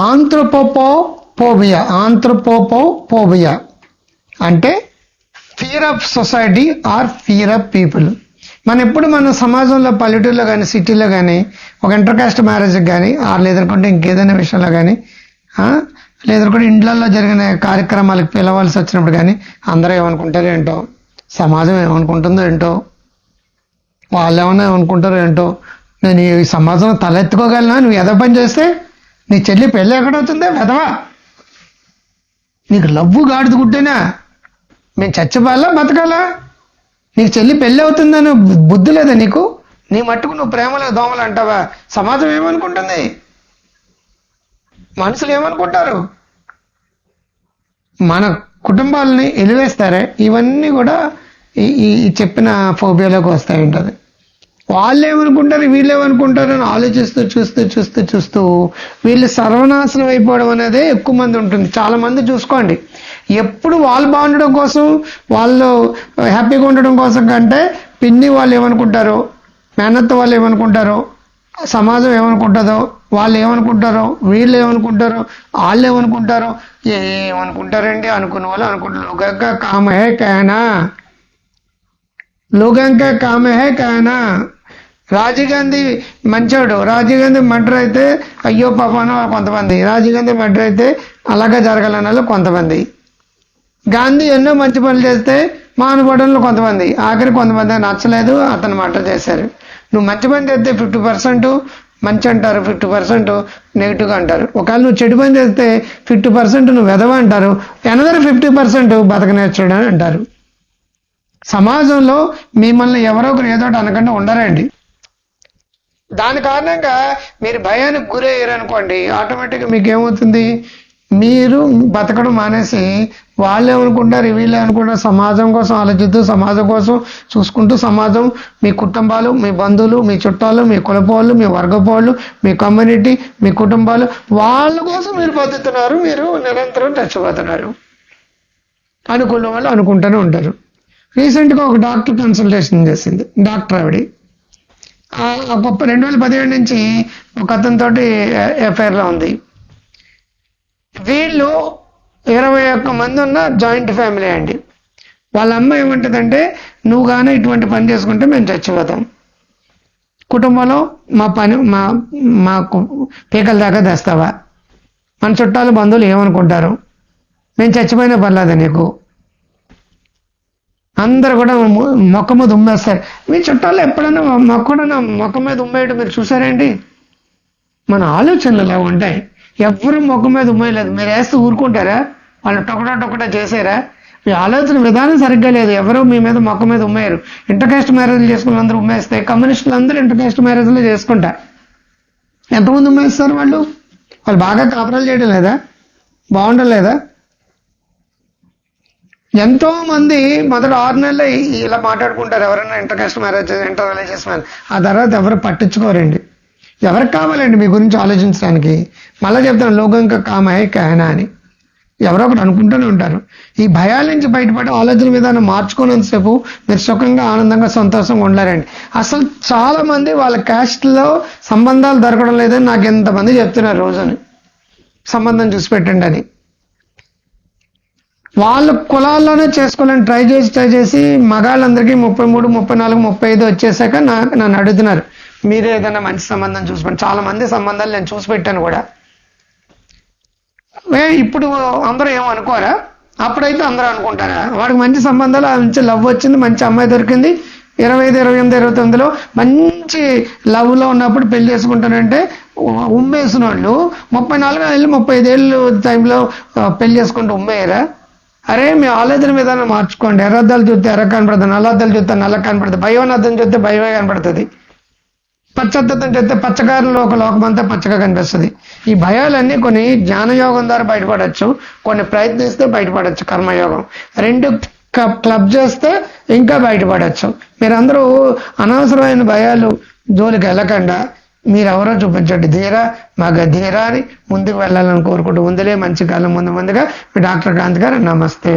ఆంథ్రోపోపోబియా anthropophobia అంటే fear of society or fear of people మనం ఎప్పుడు మన సమాజంలో పల్లెటూరులో కానీ సిటీలో కానీ ఒక ఇంటర్కాస్ట్ మ్యారేజ్కి కానీ ఆర్ లేదనుకుంటే ఇంకేదైనా విషయంలో కానీ లేదనుకుంటే ఇండ్లలో జరిగిన కార్యక్రమాలకు పిలవాల్సి వచ్చినప్పుడు కానీ అందరూ ఏమనుకుంటారో ఏంటో? సమాజం ఏమనుకుంటుందో ఏంటో? వాళ్ళు ఏమన్నా ఏమనుకుంటారో ఏంటో? నేను ఈ సమాజంలో తలెత్తుకోగలనా? నువ్వు ఎద పని చేస్తే నీ చెల్లి పెళ్ళి ఎక్కడవుతుందే వెదవా నీకు లవ్వు గాడిద గుడ్డేనా? మేము చచ్చిపోవాలా బతకాలా? నీకు చెల్లి పెళ్ళి అవుతుందని బుద్ధి లేదా నీకు? నీ మట్టుకు నువ్వు ప్రేమలో దోమలు అంటావా? సమాజం ఏమనుకుంటుంది? మనుషులు ఏమనుకుంటారు? మన కుటుంబాలని ఎలివేస్తారే? ఇవన్నీ కూడా ఈ- ఈ చెప్పిన ఫోబియాలోకి వస్తాయి ఉంటుంది. వాళ్ళు ఏమనుకుంటారు వీళ్ళు ఏమనుకుంటారు అని ఆలోచిస్తూ చూస్తూ చూస్తూ చూస్తూ వీళ్ళు సర్వనాశనం అయిపోవడం అనేది ఎక్కువ మంది ఉంటుంది. చాలా మంది చూసుకోండి. ఎప్పుడు వాళ్ళు బాగుండడం కోసం వాళ్ళు హ్యాపీగా ఉండడం కోసం కంటే పిన్ని వాళ్ళు ఏమనుకుంటారో మేనత్త వాళ్ళు ఏమనుకుంటారో సమాజం ఏమనుకుంటుందో వాళ్ళు ఏమనుకుంటారో వీళ్ళు ఏమనుకుంటారో వాళ్ళు ఏమనుకుంటారో ఏమనుకుంటారండి అనుకున్న వాళ్ళు అనుకుంటారు. గగ్గ కామహే కేనా. कहना లోగంగా కామ హే कहना రాజీవ్ గాంధీ మంచోడు రాజీవ్ గాంధీ మర్డర్ అయితే అయ్యో పాపన కొంతమంది రాజీవ్ గాంధీ మర్డర్ అయితే అలాగే జరగాలన్న వాళ్ళు కొంతమంది గాంధీ ఎన్నో మంచి పనులు చేస్తే మానవడంలో కొంతమంది ఆఖరి కొంతమంది నచ్చలేదు అతను మర్డర్ చేశారు నువ్వు మంచి పని చేస్తే ఫిఫ్టీ పర్సెంట్ మంచి అంటారు ఫిఫ్టీ పర్సెంట్ నెగిటివ్గా అంటారు ఒకవేళ నువ్వు చెడు పని చేస్తే ఫిఫ్టీ పర్సెంట్ నువ్వు వెదవ అంటారు ఎనదర్ ఫిఫ్టీ పర్సెంట్ బతక నేర్చుడు అని అంటారు సమాజంలో మిమ్మల్ని ఎవరో ఒకరు ఏదో ఒకటి అనకుండా ఉండరండి. దాని కారణంగా మీరు భయానికి గురయ్యారు అనుకోండి ఆటోమేటిక్గా మీకు ఏమవుతుంది మీరు బతకడం మానేసి వాళ్ళు ఏమనుకుంటారు వీళ్ళు ఏమనుకుంటారు సమాజం కోసం ఆలోచిస్తూ సమాజం కోసం చూసుకుంటూ సమాజం మీ కుటుంబాలు మీ బంధువులు మీ చుట్టాలు మీ కులపోళ్ళు మీ వర్గపోళ్ళు మీ కమ్యూనిటీ మీ కుటుంబాలు వాళ్ళ కోసం మీరు బతుకుతున్నారు మీరు నిరంతరం చచ్చిపోతున్నారు. అనుకున్న వాళ్ళు అనుకుంటూనే ఉంటారు. రీసెంట్గా ఒక డాక్టర్ కన్సల్టేషన్ చేసింది డాక్టర్ ఆవిడ. గొప్ప రెండు వేల పదిహేడు నుంచి ఒక అతనితో ఎఫ్ఐఆర్లో ఉంది. వీళ్ళు ఇరవై ఒక్క మంది ఉన్న జాయింట్ ఫ్యామిలీ అండి. వాళ్ళ అమ్మ ఏమంటుందంటే నువ్వు కానీ ఇటువంటి పని చేసుకుంటే మేము చచ్చిపోతాం. కుటుంబంలో మా పని మా మాకు పీకల దాకా తెస్తావా? మన చుట్టాలు బంధువులు ఏమనుకుంటారు? మేము చచ్చిపోయినా పర్లేదు నీకు? అందరు కూడా మొక్క మీద ఉమ్మేస్తారు. మీ చుట్టాలు ఎప్పుడైనా మొక్కడైనా మొక్క మీద ఉమ్మేయడం మీరు చూసారేంటి? మన ఆలోచనలు అలా ఉంటాయి? ఎవ్వరు మొక్క మీద ఉమ్మేయలేదు. మీరు వేస్తే ఊరుకుంటారా? వాళ్ళు టొకటా టొకటా చేసారా? మీ ఆలోచన విధానం సరిగ్గా లేదు. ఎవరు మీ మీద మొక్క మీద ఉమ్మేయరు. ఇంటర్ కాస్ట్ మ్యారేజ్లు చేసుకున్న అందరూ ఉమ్మేస్తే కమ్యూనిస్టులు అందరూ ఇంటర్ కాస్ట్ మ్యారేజ్లు చేసుకుంటారు ఎంతమంది ఉమ్మేస్తారు వాళ్ళు? వాళ్ళు బాగా కాపురాలు చేయడం లేదా? బాగుండలేదా ఎంతో మంది మొదట ఆరు నెలలు ఇలా మాట్లాడుకుంటారు. ఎవరైనా inter marriage inter religious marriage ఆ తర్వాత ఎవరు పట్టించుకోరండి. ఎవరికి కావాలండి మీ గురించి ఆలోచించడానికి? మళ్ళీ చెప్తాను లోకంక కామహే కహనా అని. ఎవరో ఒకటి అనుకుంటూనే ఉంటారు. ఈ భయాల నుంచి బయటపడి ఆలోచన విధానం మార్చుకున్నంతసేపు మీరు సుఖంగా ఆనందంగా సంతోషంగా ఉండలేరండి. అసలు చాలామంది వాళ్ళ క్యాస్ట్లో సంబంధాలు దొరకడం లేదని నాకు ఎంతమంది చెప్తున్నారు రోజుని. సంబంధం చూసి పెట్టండి అని. వాళ్ళ కులాల్లోనే చేసుకోవాలని ట్రై చేసి ట్రై చేసి మగాళ్ళందరికీ ముప్పై మూడు ముప్పై నాలుగు ముప్పై ఐదు వచ్చేసాక నాకు నన్ను అడుగుతున్నారు. మీరే ఏదైనా మంచి సంబంధం చూసుకోండి. చాలా మంది సంబంధాలు నేను చూసి పెట్టాను కూడా. ఇప్పుడు అందరూ ఏమనుకోరా అప్పుడైతే అందరూ అనుకుంటారా? వాడికి మంచి సంబంధాలు మంచి లవ్ వచ్చింది మంచి అమ్మాయి దొరికింది. ఇరవై ఐదు ఇరవై ఎనిమిది ఇరవై తొమ్మిదిలో మంచి లవ్లో ఉన్నప్పుడు పెళ్ళి చేసుకుంటానంటే ఉమ్మేసిన వాళ్ళు ముప్పై నాలుగు ఏళ్ళు ముప్పై ఐదేళ్ళు టైంలో పెళ్ళి చేసుకుంటూ ఉమ్మేయరా? అరే మీ ఆలోచన విధానం మార్చుకోండి. ఎర్రద్దాలు చూస్తే ఎర్ర కనపడుతుంది నల్లద్దాలు చూస్తే నల్ల కనపడుతుంది భయోనద్దం చూస్తే భయమే కనపడుతుంది. పచ్చద్దం చూస్తే పచ్చకారంలో ఒక లోకమంతా పచ్చగా కనిపిస్తుంది. ఈ భయాలన్నీ కొన్ని జ్ఞానయోగం ద్వారా బయటపడచ్చు కొన్ని ప్రయత్నిస్తే బయటపడచ్చు కర్మయోగం. రెండు క్లబ్ చేస్తే ఇంకా బయటపడచ్చు. మీరందరూ అనవసరమైన భయాలు జోలికి వెళ్ళకుండా. మీరెవరో చూపించండి. ధీరా మాకు ధీరా అని ముందుకు వెళ్ళాలని కోరుకుంటూ ఉందిలే మంచి కాలం ముందు ముందుగా మీ డాక్టర్ కాంత్ గారు నమస్తే.